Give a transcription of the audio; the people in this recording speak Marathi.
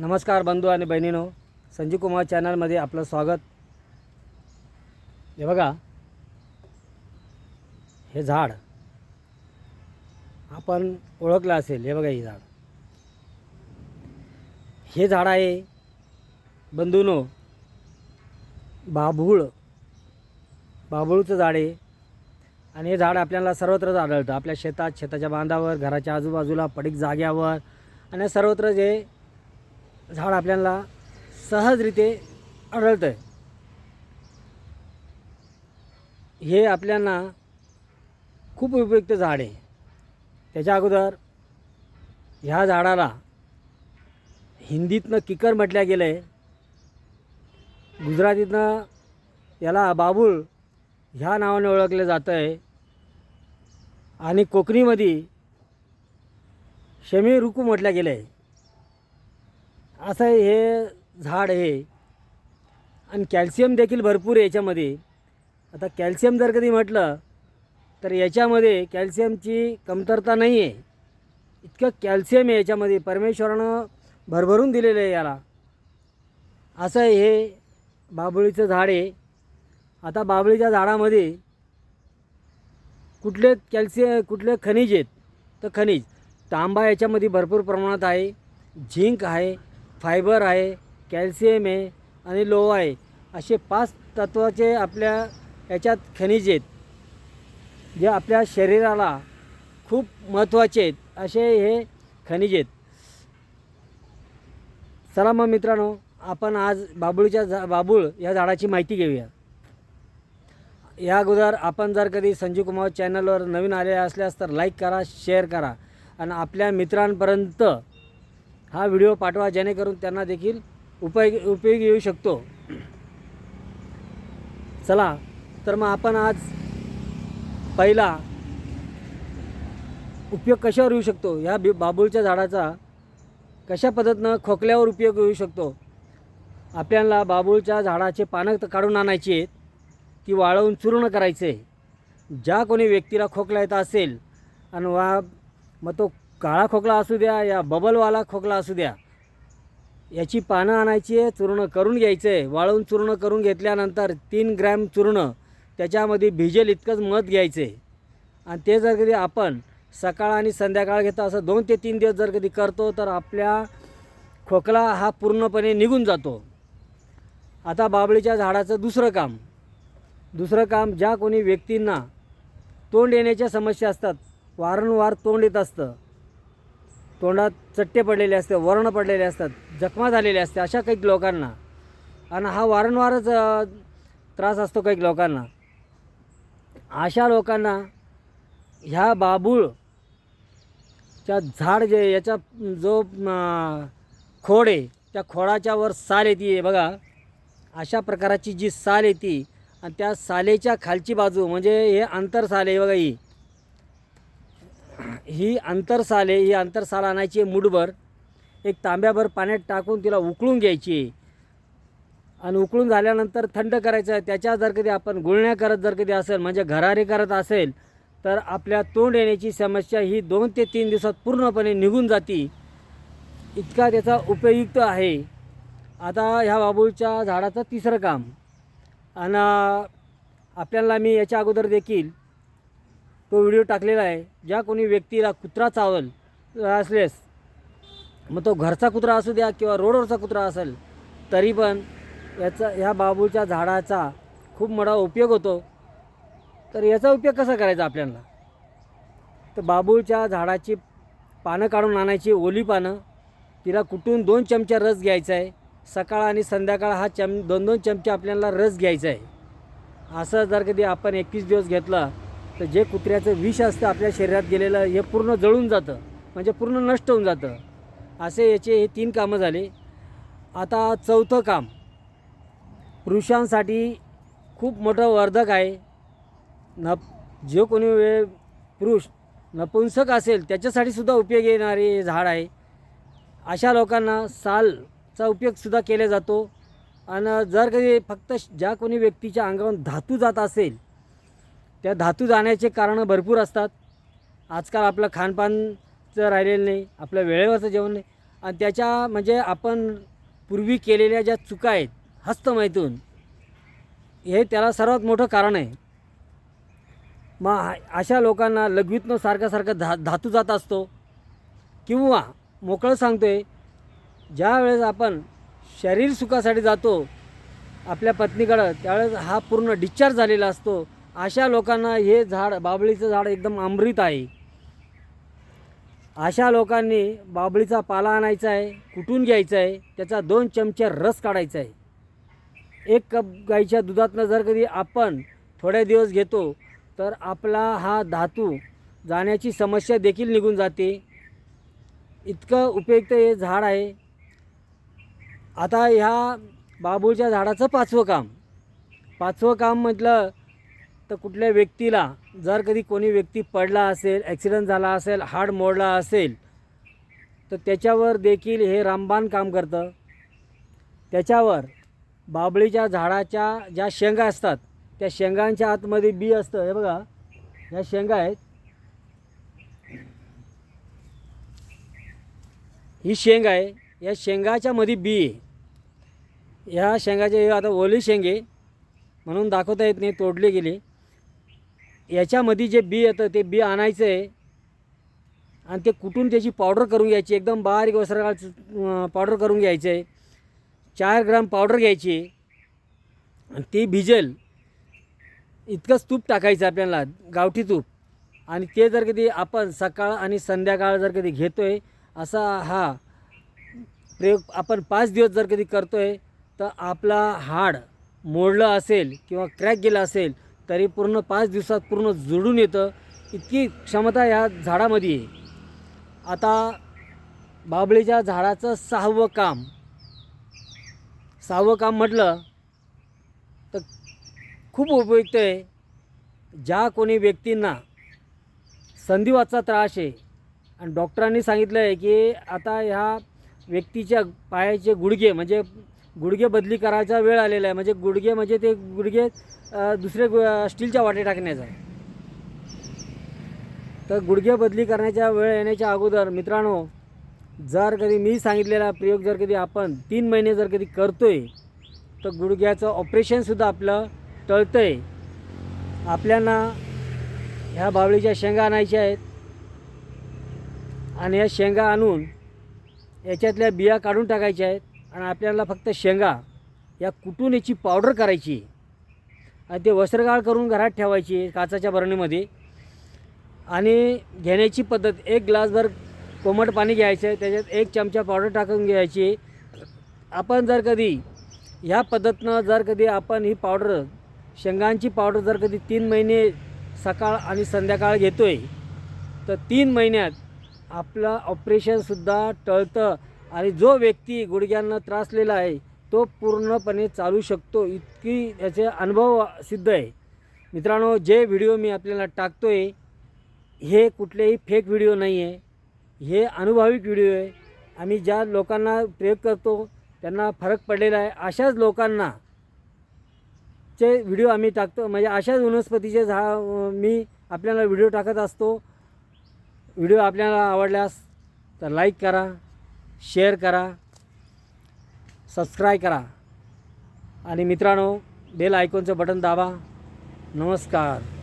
नमस्कार बंधू आणि बहिणीनो. संजीव कुमार चॅनलमध्ये आपलं स्वागत. हे बघा. हे झाड. आपण ओळखलं असेल हे बघा हे झाड. हे झाड आहे बंधूनो बाभूळ. बाभूळचं झाड आहे. आणि हे झाड आपल्याला सर्वत्रच आढळतं. आपल्या शेतात शेताच्या बांधावर घराच्या आजूबाजूला पडीक जाग्यावर. आणि सर्वत्र जे झाड आपल्याला सहजरीते आढळतं आहे हे आपल्याला खूप उपयुक्त झाड आहे. त्याच्या अगोदर ह्या झाडाला हिंदीतनं किकर म्हटलं गेलं आहे गुजरातीतनं याला बाबूळ ह्या नावाने ओळखलं जातं आहे आणि कोकणीमध्ये शमी रुकू म्हटलं गेलं आहे असं हे झाड हे आणि कॅल्शियम देखील भरपूर आहे याच्यामध्ये. आता कॅल्शियम जर कधी म्हटलं तर याच्यामध्ये कॅल्शियमची कमतरता नाही आहे इतकं कॅल्शियम आहे याच्यामध्ये. परमेश्वरानं भरभरून दिलेलं आहे याला. असं हे बाबळीचं झाड आहे. आता बाबळीच्या झाडामध्ये कुठले कॅल्शियम कुठले खनिज आहेत? तर खनिज. तांबा याच्यामध्ये भरपूर प्रमाणात आहे. झिंक आहे. फायबर आहे कॅल्शियम आहे आणि लोह आहे. असे पाच तत्वाचे आपल्या याच्यात खनिज आहेत. जे आपल्या शरीराला खूप महत्त्वाचे आहेत. असे हे खनिज आहेत. चला मग मित्रांनो आपण आज बाबूळच्या झा बाबूळ या झाडाची माहिती घेऊया. या अगोदर आपण जर कधी संजीव कुमार चॅनलवर नवीन आले असल्यास तर लाईक करा शेअर करा. आणि आपल्या मित्रांपर्यंत हा व्हिडिओ पाठवा जेणेकरून त्यांना देखील उपयोग उपयोगी येऊ शकतो. चला तर मग आपण आज पहिला उपयोग कशावर येऊ शकतो? ह्या बी बाबूळच्या झाडाचा कशा पद्धतीनं खोकल्यावर उपयोग येऊ शकतो? आपल्याला बाबूळच्या झाडाचे पानं तर काढून आणायची आहेत ती वाळवून चूर्ण करायचे. ज्या कोणी व्यक्तीला खोकला येत असेल आणि वा मग तो काळा खोकला असू द्या या बबलवाला खोकला असू द्या याची पानं आणायची आहे चूर्ण करून घ्यायचं आहे. वाळवून चूर्ण करून घेतल्यानंतर तीन ग्रॅम चूर्ण त्याच्यामध्ये भिजेल इतकंच मध घ्यायचं आहे. आणि ते जर कधी आपण सकाळ आणि संध्याकाळ घेतो असं दोन ते तीन दिवस जर कधी करतो तर आपल्या खोकला हा पूर्णपणे निघून जातो. आता बाबळीच्या झाडाचं दुसरं काम. दुसरं काम ज्या कोणी व्यक्तींना तोंड येण्याच्या समस्या असतात वारंवार तोंड येत असतं तोंडात चट्टे पडलेले असते वर्ण पडलेले असतात जखमा झालेले असते अशा काही लोकांना. आणि हा वारंवारच त्रास असतो काही लोकांना. अशा लोकांना ह्या बाबूळच्या झाड जे याचा जो खोड आहे त्या खोडाच्या वर साल येते बघा. अशा प्रकाराची जी साल येते आणि त्या सालेच्या खालची बाजू म्हणजे हे आंतरसाल आहे बघा ही. ही आंतरसाल ही अंतरसाल आणायची मुठभर. एक तांब्याभर पाण्यात टाकून तिला उकळून घ्यायची. आणि उकळून झाल्यानंतर थंड करायचं त्याच्या जर कधी आपण गुळण्या करत जर कधी असेल म्हणजे घरारी करत असेल तर आपल्या तोंड येण्याची समस्या ही दोन ते तीन दिवसात पूर्णपणे निघून जाती. इतका त्याचा उपयुक्त आहे. आता ह्या बाबूच्या झाडाचं तिसरं काम. आणि आपल्याला मी याच्या अगोदर देखील तो व्हिडिओ टाकलेला आहे. ज्या कोणी व्यक्तीला कुत्रा चावल असलेस मग तो घरचा कुत्रा असू द्या किंवा रोडवरचा कुत्रा असेल तरी पण याचा ह्या बाबूच्या झाडाचा खूप मोठा उपयोग होतो. तर याचा उपयोग कसा करायचा आपल्याला? तर बाबूळच्या झाडाची पानं काढून आणायची ओली पानं. तिला कुटून दोन चमचा रस घ्यायचा आहे. सकाळ आणि संध्याकाळ हा चम दोन दोन चमचे आपल्याला रस घ्यायचा आहे. असं जर कधी आपण एकवीस दिवस घेतला तर जे कुत्र्याचं विष असतं आपल्या शरीरात गेलेलं हे पूर्ण जळून जातं. म्हणजे पूर्ण नष्ट होऊन जातं. असे याचे हे तीन कामं झाले. आता चौथं काम. पुरुषांसाठी खूप मोठं वर्धक आहे. न जो कोणी वेळ पुरुष नपुंसक असेल त्याच्यासाठी सुद्धा उपयोग येणारे हे झाड आहे. अशा लोकांना सालचा उपयोगसुद्धा केला जातो. आणि जर कधी फक्त ज्या कोणी व्यक्तीच्या अंगावर धातू जात असेल त्या धातू जाण्याचे कारणं भरपूर असतात. आजकाल आपलं खानपानचं राहिलेलं नाही आपलं वेळेवरचं जेवण नाही. आणि त्याच्या म्हणजे आपण पूर्वी केलेल्या ज्या चुका आहेत हस्तमैथून हे त्याला सर्वात मोठं कारण आहे. मग अशा लोकांना लघवीतनं सारखं सारखं धा धातू जात असतो. किंवा मोकळं सांगतो आहे ज्या वेळेस आपण शरीर सुखासाठी जातो आपल्या पत्नीकडं त्यावेळेस हा पूर्ण डिस्चार्ज झालेला असतो. अशा लोकांना हे झाड बाबळीचं झाड एकदम अमृत आहे. अशा लोकांनी बाबळीचा पाला आणायचा आहे कुटून घ्यायचा आहे त्याचा दोन चमचे रस काढायचा आहे. एक कप गाईच्या दुधातनं जर कधी आपण थोडे दिवस घेतो तर आपला हा धातू जाण्याची समस्या देखील निघून जाते. इतकं उपयुक्त हे झाड आहे. आता ह्या बाबूच्या झाडाचं पाचवं काम. पाचवं काम म्हटलं तर कुठल्या व्यक्तीला जर कधी कोणी व्यक्ती पडला असेल ॲक्सिडेंट झाला असेल हाड मोडला असेल तर त्याच्यावर देखील हे रामबाण काम करतं. त्याच्यावर बाबळीच्या झाडाच्या ज्या शेंगा असतात त्या शेंगांच्या आतमध्ये बी असतं. हे बघा ह्या शेंगा आहेत. ही शेंग आहे. या शेंगाच्या मध्ये बी आहे. ह्या शेंगाचे आता ओली शेंगे म्हणून दाखवता येत नाही तोडली गेली. याच्यामध्ये जे बी येतं ते बी आणायचं आहे आणि ते कुठून त्याची पावडर करून घ्यायची एकदम बारीक वस्त्र पावडर करून घ्यायचं आहे चार ग्राम पावडर घ्यायची. आणि ती भिजेल. इतकंच तूप टाकायचं आपल्याला गावठी तूप. आणि ते जर कधी आपण सकाळ आणि संध्याकाळ जर कधी घेतो आहे असा हा प्रयोग आपण पाच दिवस जर कधी करतो आहे तर आपला हाड मोडलं असेल किंवा क्रॅक गेला असेल तरी पूर्ण पाच दिवसात पूर्ण जुळून येतं. इतकी क्षमता ह्या झाडामध्ये आहे. आता बाबळीच्या झाडाचं सहावं काम. सहावं काम म्हटलं तर खूप उपयुक्त आहे. ज्या कोणी व्यक्तींना संधिवातचा त्रास आहे आणि डॉक्टरांनी सांगितलं आहे की आता ह्या व्यक्तीच्या पायाचे गुडघे म्हणजे गुडघे बदली करायचा वेळ आलेला आहे. म्हणजे गुडघे म्हणजे ते गुडघे दुसरे गु- स्टीलच्या वाटे टाकण्याचा तर गुडघे बदली करण्याच्या वेळ येण्याच्या अगोदर मित्रांनो जर कधी मी सांगितलेला प्रयोग जर कधी आपण तीन महिने जर कधी करतो आहे तर गुडघ्याचं ऑपरेशनसुद्धा आपलं टळतं आहे आपल्याला ह्या बावळीच्या शेंगा आणायच्या आहेत. आणि ह्या शेंगा आणून याच्यातल्या बिया काढून टाकायच्या आहेत. आणि आपल्याला फक्त शेंगा या कुटून याची पावडर करायची. आणि ते वस्त्रगाळ करून घरात ठेवायची काचाच्या बरणीमध्ये. आणि घेण्याची पद्धत एक ग्लासभर कोमट पाणी घ्यायचं त्याच्यात एक चमचा पावडर टाकून घ्यायची. आपण जर कधी ह्या पद्धतीनं जर कधी आपण ही पावडर शेंगांची पावडर जर कधी तीन महिने सकाळ आणि संध्याकाळ घेतो आहे तर तीन महिन्यात आपलं ऑपरेशनसुद्धा टळतं. आणि जो व्यक्ती गुडघ्यांना त्रासलेला आहे तो पूर्णपणे चालू शकतो इतकी याचे अनुभव सिद्ध आहे. मित्रांनो जे व्हिडिओ मी आपल्याला टाकतो आहे हे कुठलेही फेक व्हिडिओ नाही आहे हे अनुभविक व्हिडिओ आहे. आम्ही ज्या लोकांना प्रयोग करतो त्यांना फरक पडलेला आहे. अशाच लोकांना चे व्हिडिओ आम्ही टाकतो. म्हणजे अशाच वनस्पतीचे झा मी आपल्याला व्हिडिओ टाकत असतो. व्हिडिओ आपल्याला आवडल्यास तर लाईक करा. शेअर करा सबस्क्राईब करा. आणि मित्रांनो बेल आयकॉनचं बटन दाबा. नमस्कार.